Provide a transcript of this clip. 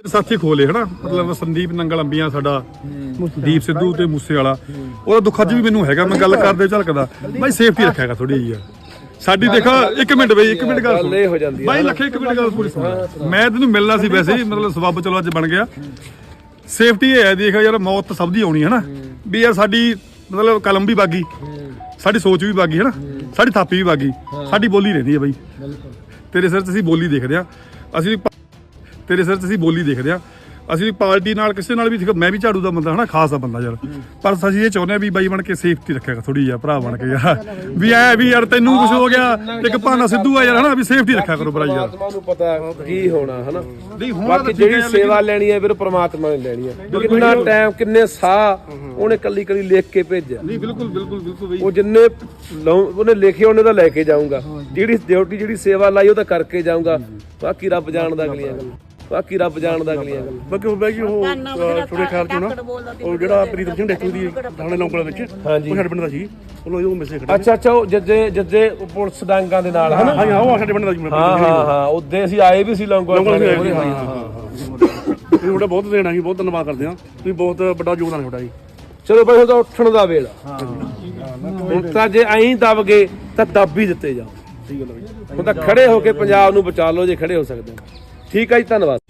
ਸਾਥੀ ਖੋਲੇ ਹਨਾ? ਮਤਲਬ ਸੰਦੀਪ ਨੰਗਲ ਅੰਬੀਆਂ ਸਾਡਾ ਦੀਪ ਸਿੱਧੂ ਤੇ ਮੂਸੇ ਵਾਲਾ। ਉਹਦਾ ਦੁੱਖ ਅੱਜ ਵੀ ਮੈਨੂੰ ਹੈਗਾ ਮੈਂ ਗੱਲ ਕਰਦੇ ਝਲਕਦਾ। ਬਾਈ ਸੇਫਟੀ ਰੱਖਿਆਗਾ ਥੋੜੀ ਯਾਰ ਸਾਡੀ ਦੇਖਾ ਇੱਕ ਮਿੰਟ ਬਈ ਇੱਕ ਮਿੰਟ ਗੱਲ ਹੋ ਜਾਂਦੀ ਹੈ ਬਾਈ ਲੱਖੇ ਇੱਕ ਮਿੰਟ ਗੱਲ ਪੂਰੀ ਸੁਣ। ਮੈਂ ਤੈਨੂੰ ਮਿਲਣਾ ਸੀ ਵੈਸੇ ਹੀ ਮਤਲਬ ਸਬੱਬ ਚਲੋ ਅੱਜ ਬਣ ਗਿਆ। ਸੇਫਟੀ ਇਹ ਹੈ ਦੇਖ ਯਾਰ ਮੌਤ ਤਾਂ ਸਭ ਦੀ ਆਉਣੀ ਹੈ। ਨਾ ਵੀ ਯਾਰ ਸਾਡੀ ਮਤਲਬ ਕਲਮ ਵੀ ਬਾਗੀ। ਸਾਡੀ ਸੋਚ ਵੀ ਬਾਗੀ ਹੈ। ਨਾ ਸਾਡੀ ਥਾਪੀ ਵੀ ਬਾਗੀ। ਸਾਡੀ ਬੋਲੀ ਰਹਿੰਦੀ ਹੈ ਬਾਈ। ਤੇਰੇ ਸਿਰ 'ਚ ਅਸੀਂ ਬੋਲੀ ਦੇਖਦੇ ਆ। ਅਸੀਂ ਵੀ ਪਾ- ਤੇਰੇ ਸਿਰ 'ਚ ਅਸੀਂ ਬੋਲੀ ਦੇਖਦੇ ਆ ਅਸੀਂ ਪਾਰਟੀ ਨਾਲ ਕਿਸੇ ਨਾਲ ਵੀ ਮੈਂ ਵੀ ਝਾੜੂ ਦਾ ਬੰਦਾ ਹਨਾ ਖਾਸ ਆ ਬੰਦਾ ਯਾਰ। ਪਰ ਅਸੀਂ ਇਹ ਚਾਹੁੰਦੇ ਆ ਵੀ ਬਾਈ ਬਣ ਕੇ ਸੇਫਟੀ ਰੱਖਿਆ ਥੋੜੀ ਜਿਹਾ ਭਰਾ ਬਣ ਕੇ ਯਾਰ। ਵੀ ਐ ਵੀ ਯਾਰ ਤੈਨੂੰ ਕੁਝ ਹੋ ਗਿਆ ਇੱਕ ਭਾਨਾ ਸਿੱਧੂ ਆ ਯਾਰ ਹਨਾ ਵੀ ਸੇਫਟੀ ਰੱਖਿਆ ਕਰੋ ਭਰਾ ਯਾਰ। ਪਰਮਾਤਮਾ ਨੂੰ ਪਤਾ ਕੀ ਹੋਣਾ ਹਨਾ। ਨਹੀਂ ਹੋਣਾ ਬਾਕੀ ਜਿਹੜੀ ਸੇਵਾ ਲੈਣੀ ਹੈ ਫਿਰ ਪ੍ਰਮਾਤਮਾ ਨੇ ਲੈਣੀ ਹੈ। ਕਿੰਨਾ ਟਾਈਮ ਕਿੰਨੇ ਸਾਹ ਉਹਨੇ ਕੱਲੀ ਕੱਲੀ ਲਿਖ ਕੇ ਭੇਜਿਆ। ਨਹੀਂ ਬਿਲਕੁਲ ਬਿਲਕੁਲ ਬਿਲਕੁਲ ਬਈ। ਉਹ ਜਿੰਨੇ ਲਾਉ- ਉਹਨੇ ਲਿਖੇ ਉਹਨੇ ਤਾਂ ਲੈ ਕੇ ਜਾਊਂਗਾ। ਜਿਹੜੀ ਡਿਊਟੀ ਜਿਹੜੀ ਸੇਵਾ ਲਾਈ ਉਹ ਤਾਂ ਕਰਕੇ ਜਾਊਂਗਾ। ਬਾਕੀ ਰੱਬ ਜਾਣਦਾ ਅਗਲੀਆਂ ਗੱਲਾਂ। ਬਾਕੀ ਰੱਬ ਜਾਣਦਾ ਅਗਲੀਆਂ ਗੱਲਾਂ ਬਾਕੀ ਉਹ ਬਾਈ ਜੀ ਉਹ ਛੋਟੇ ਖਾਰ ਚੋਂ ਨਾ ਉਹ ਜਿਹੜਾ ਪ੍ਰੀਤਮ ਸਿੰਘ ਡੈਥ ਦੀ ਥਾਣੇ ਲੌਂਕਲਾ ਵਿੱਚ ਉਹ ਸਾਡੇ ਪਿੰਡ ਦਾ ਸੀ। ਉਹਨੂੰ ਉਹ ਮਿਸੇ ਖੜਾ ਅੱਛਾ ਅੱਛਾ ਉਹ ਜੱਜੇ ਜੱਜੇ ਪੁਲਿਸ ਡਾਂਗਾਂ ਦੇ ਨਾਲ ਹਾਂ ਹਾਂ ਉਹ ਸਾਡੇ ਪਿੰਡ ਦਾ ਜੀ ਹਾਂ ਹਾਂ ਹਾਂ ਉਹਦੇ ਅਸੀਂ ਆਏ ਵੀ ਸੀ ਲੌਂਗੋ ਲੌਂਗਲਾ ਹਾਂ ਹਾਂ ਹਾਂ ਤੁਹਾਡਾ ਬਹੁਤ ਦੇਣਾ ਜੀ ਬਹੁਤ ਧੰਨਵਾਦ ਕਰਦੇ ਹਾਂ। ਤੁਸੀਂ ਬਹੁਤ ਵੱਡਾ ਯੋਗਦਾਨ ਹੈ ਤੁਹਾਡਾ ਜੀ। ਚਲੋ ਬਈ ਹੁਣ ਤਾਂ ਉੱਠਣ ਦਾ ਵੇਲਾ। ਹੁਣ ਤਾਂ ਜੇ ਐਂ ਦਬ ਗਏ ਤਾਂ ਦੱਬ ਹੀ ਦਿੱਤੇ ਜਾਓ। ਠੀਕ ਗੱਲ ਹੈ ਬਾਈ ਹੁਣ ਤਾਂ ਖੜੇ ਹੋ ਕੇ ਪੰਜਾਬ ਨੂੰ ਬਚਾ ਲਓ ਜੇ ਖੜੇ ਹੋ ਸਕਦੇ ਹੋ। ਠੀਕ ਹੈ ਜੀ ਧੰਨਵਾਦ